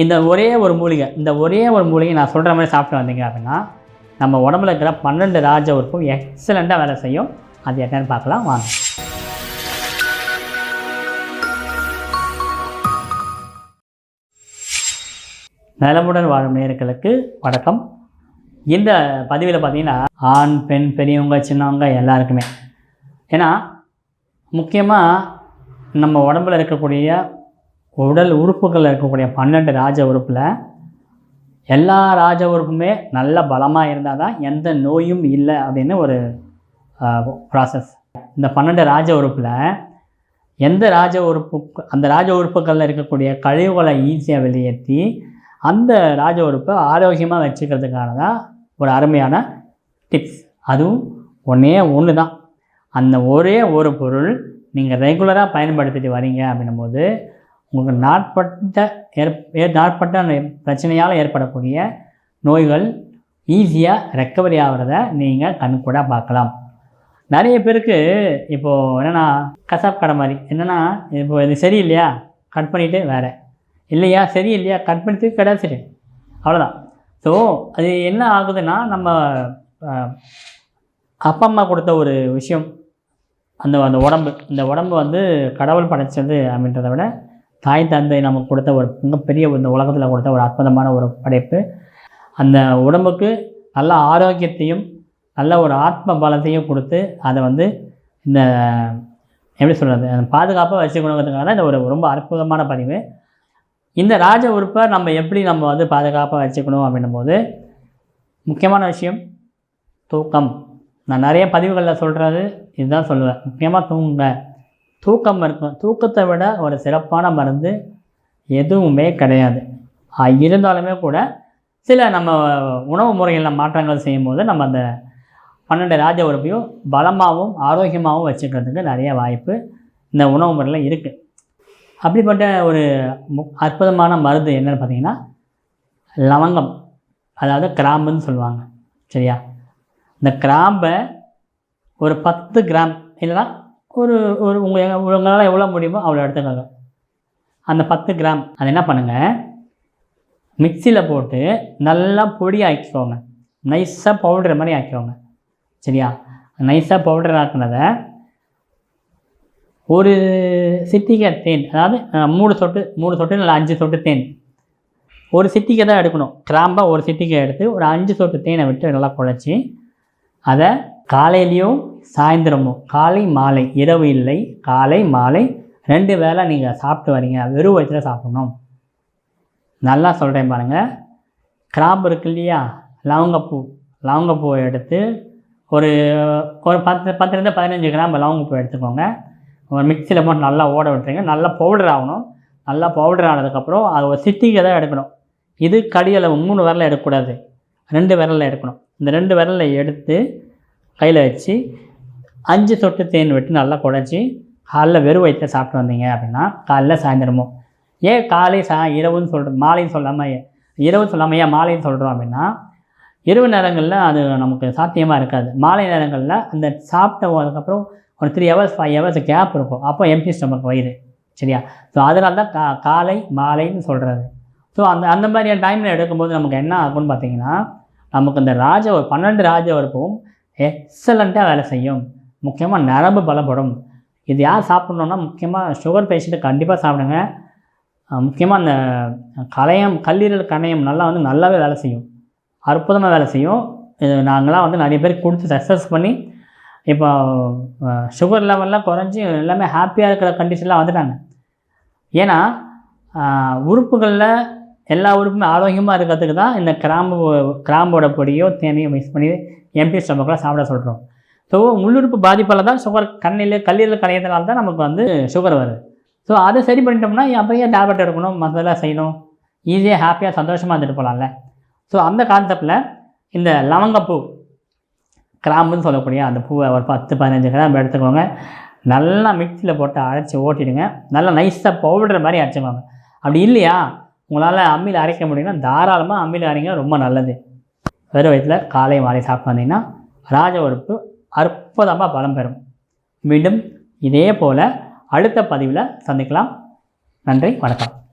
இந்த ஒரே ஒரு மூலிகை இந்த ஒரே ஒரு மூலிகை நான் சொல்கிற மாதிரி சாப்பிட்டு வந்தீங்க அப்படின்னா நம்ம உடம்புல இருக்கிற பன்னெண்டு ராஜ உறுப்பும் எக்ஸலண்ட்டாக வேலை செய்யும். அது என்னன்னு பார்க்கலாம் வாங்க. நலமுடன் வாழும் நேர்களுக்கு வணக்கம். இந்த பதிவில் பார்த்தீங்கன்னா ஆண் பெண் பெரியவங்க சின்னவங்க எல்லாருக்குமே. ஏன்னா முக்கியமாக நம்ம உடம்புல இருக்கக்கூடிய உடல் உறுப்புகளில் இருக்கக்கூடிய பன்னெண்டு ராஜ உறுப்பில் எல்லா ராஜ உறுப்புமே நல்ல பலமாக இருந்தால் தான் எந்த நோயும் இல்லை அப்படின்னு ஒரு ப்ராசஸ் இந்த பன்னெண்டு ராஜ உறுப்பில் எந்த ராஜ உறுப்பு அந்த ராஜ உறுப்புகளில் இருக்கக்கூடிய கழிவுகளை ஈஸியாக வெளியேற்றி அந்த ராஜ உறுப்பை ஆரோக்கியமாக வச்சுக்கிறதுக்கான தான் ஒரு அருமையான டிப்ஸ் அதுவும் ஒன்றே ஒன்று தான் அந்த ஒரே ஒரு பொருள் நீங்கள் ரெகுலராக பயன்படுத்திட்டு வரீங்க அப்படின்னும் போது உங்களுக்கு நாட்பட்ட ஏற் ஏ- நாட்பட்ட பிரச்சனையால் ஏற்படக்கூடிய நோய்கள் ஈஸியாக ரெக்கவரி ஆகிறத நீங்கள் கண்கூட பார்க்கலாம். நிறைய பேருக்கு இப்போது என்னென்னா கசாப் கடை மாதிரி என்னென்னா இப்போ இது சரியில்லையா? கட் பண்ணிவிட்டு வேறு. இல்லையா? சரியில்லையா? கட் பண்ணிட்டு கிடச்சிட்டு அவ்வளோதான் ஸோ அது என்ன ஆகுதுன்னா நம்ம அப்பா அம்மா கொடுத்த ஒரு விஷயம். அந்த அந்த உடம்பு இந்த உடம்பு வந்து கடவுள் படைச்சது அப்படின்றத விட தாய் தந்தை நமக்கு கொடுத்த ஒரு மிகப்பெரிய இந்த உலகத்தில் கொடுத்த ஒரு அற்புதமான ஒரு படைப்பு. அந்த உடம்புக்கு நல்ல ஆரோக்கியத்தையும் நல்ல ஒரு ஆத்ம பலத்தையும் கொடுத்து அதை வந்து இந்த எப்படி சொல்கிறது பாதுகாப்பாக வச்சுக்கணுங்கிறதுக்காக தான் இந்த ஒரு ரொம்ப அற்புதமான பதிவு. இந்த ராஜ உறுப்பை நம்ம எப்படி நம்ம வந்து பாதுகாப்பாக வச்சுக்கணும் அப்படின்னும் போது முக்கியமான விஷயம் தூக்கம். நான் நிறைய பதிவுகளில் சொல்கிறது இதுதான் சொல்லுவேன். முக்கியமாக தூங்குங்க. தூக்கம் இருக்கும் தூக்கத்தை விட ஒரு சிறப்பான மருந்து எதுவுமே கிடையாது. இருந்தாலுமே கூட சில நம்ம உணவு முறைகளில் மாற்றங்கள் செய்யும்போது நம்ம அந்த பன்னெண்டு ராஜ உறுப்பையும் பலமாகவும் ஆரோக்கியமாகவும் வச்சுக்கிறதுக்கு நிறைய வாய்ப்பு இந்த உணவு முறையில் இருக்குது அப்படிப்பட்ட ஒரு மு அற்புதமான மருந்து என்னென்னு பார்த்தீங்கன்னா லவங்கம். அதாவது கிராம்புன்னு சொல்லுவாங்க. சரியா? இந்த கிராம்பை ஒரு பத்து கிராம் இல்லைன்னா ஒரு ஒரு உங்கள் உங்களால் எவ்வளோ முடியுமோ அவ்வளோ எடுத்துக்கோங்க. அந்த பத்து கிராம் அதை என்ன பண்ணுங்கள் மிக்சியில் போட்டு நல்லா பொடி ஆக்கிக்கோங்க. நைஸாக பவுடர் மாதிரி ஆக்கிக்கோங்க. சரியா? நைஸாக பவுடர் ஆக்குனதை ஒரு சிட்டிகை தேன் அதாவது மூணு சொட்டு மூணு சொட்டு இல்லை அஞ்சு சொட்டு தேன். ஒரு சிட்டிக்கை தான் எடுக்கணும். கிராம்பாக ஒரு சிட்டிக்கை எடுத்து ஒரு அஞ்சு சொட்டு தேனை விட்டு நல்லா குழச்சி அதை காலையிலையும் சாயந்தரமும் காலை மாலை. இரவு இல்லை. காலை மாலை. ரெண்டு வேளை நீங்கள் சாப்பிட்டு வரீங்க. வெறும் வயிற்றில் சாப்பிடணும். நல்லா சொல்கிறேன் பாருங்கள் கிராம்பு இருக்கு இல்லையா? லவங்கப்பூ. லவங்கப்பூவை எடுத்து ஒரு ஒரு பத்து பத்துலேருந்து பதினஞ்சு கிராம் லவங்கப்பூ எடுத்துக்கோங்க. ஒரு மிக்சியில் போட்டு நல்லா ஓட விட்டுருங்க. நல்லா பவுடர் ஆகணும். நல்லா பவுடர் ஆனதுக்கப்புறம் அது ஒரு சிட்டிகை தான் எடுக்கணும். இது கடியளவு மூணு விரலில் எடுக்கக்கூடாது. ரெண்டு விரலில் எடுக்கணும். இந்த ரெண்டு விரலில் எடுத்து கையில் வச்சு அஞ்சு சொட்டு தேன் விட்டு நல்லா குழச்சி காலைல வெறும் வயிற்றில் சாப்பிட்டு வந்தீங்க அப்படின்னா காலைல சாயந்தரமும். ஏன் காலை சா இரவுன்னு சொல்கிற மாலைன்னு சொல்லாமல் இரவு சொல்லாமல் ஏன் மாலைன்னு சொல்கிறோம் அப்படின்னா இரவு நேரங்களில் அது நமக்கு சாத்தியமாக இருக்காது. மாலை நேரங்களில் அந்த சாப்பிட்ட அதுக்கப்புறம் ஒரு three hours five hours gap இருக்கும். அப்போ எம்டி ஸ்டமக் வயிறு. சரியா? ஸோ அதனால தான் கா காலை மாலைன்னு சொல்கிறது ஸோ அந்த அந்த மாதிரியான டைமில் எடுக்கும்போது நமக்கு என்ன ஆகும்னு பார்த்தீங்கன்னா நமக்கு இந்த ராஜ ஒரு பன்னெண்டு ராஜ உறுப்பும் எக்ஸலண்ட்டாக வேலை செய்யும். முக்கியமாக நரம்பு பலப்படும். இது யார் சாப்பிட்ணுன்னா முக்கியமாக சுகர் பேஷண்ட்டு கண்டிப்பாக சாப்பிடுங்க. முக்கியமாக அந்த கலையம் கல்லீரல் கணையம் நல்லா வந்து நல்லாவே வேலை செய்யும். அற்புதமாக வேலை செய்யும். இது நாங்களாம் வந்து நிறைய பேர் கொடுத்து சக்ஸஸ் பண்ணி இப்போ சுகர் லெவல்லாம் குறைஞ்சி எல்லாமே ஹாப்பியாக இருக்கிற கண்டிஷன்லாம் வந்துட்டாங்க. ஏன்னா உறுப்புகளில் எல்லா உறுப்புமே ஆரோக்கியமாக இருக்கிறதுக்கு தான் இந்த கிராம்பு கிராம்போட பொடியோ தேனையோ மிக்ஸ் பண்ணி எம்டி ஸ்டமக்கெலாம் சாப்பிட சொல்கிறோம் ஸோ உள்ளுறுப்பு பாதிப்பால் தான் சுகர் கண்ணில் கல்லீரல் கரையத்தினால தான் நமக்கு வந்து சுகர் வருது. ஸோ அதை சரி பண்ணிட்டோம்னா அப்பயே டேப்லெட் எடுக்கணும் மற்றதெல்லாம் செய்யணும். ஈஸியாக ஹாப்பியாக சந்தோஷமாக இருந்துட்டு போகலாம்ல ஸோ அந்த கான்செப்டில் இந்த லவங்கப்பூ கிராம்புன்னு சொல்லக்கூடிய அந்த பூவை ஒரு பத்து பதினஞ்சு கிராம் எடுத்துக்கோங்க. நல்லா மிக்சியில் போட்டு அரைச்சி ஓட்டிடுங்க. நல்லா நைஸாக பவுடர் மாதிரி அரைச்சிக்கோங்க. அப்படி இல்லையா? உங்களால் அம்மியில் அரைக்க முடியும்னா தாராளமாக அம்மியில் அரைங்க ரொம்ப நல்லது. வெறும் வயிற்றில் காலை மாலை சாப்பிட்டு வந்தீங்கன்னா ராஜ உறுப்பு அற்புதமாக பலம் பெறும். மீண்டும் இதே போல் அடுத்த பதிவில் சந்திக்கலாம். நன்றி வணக்கம்.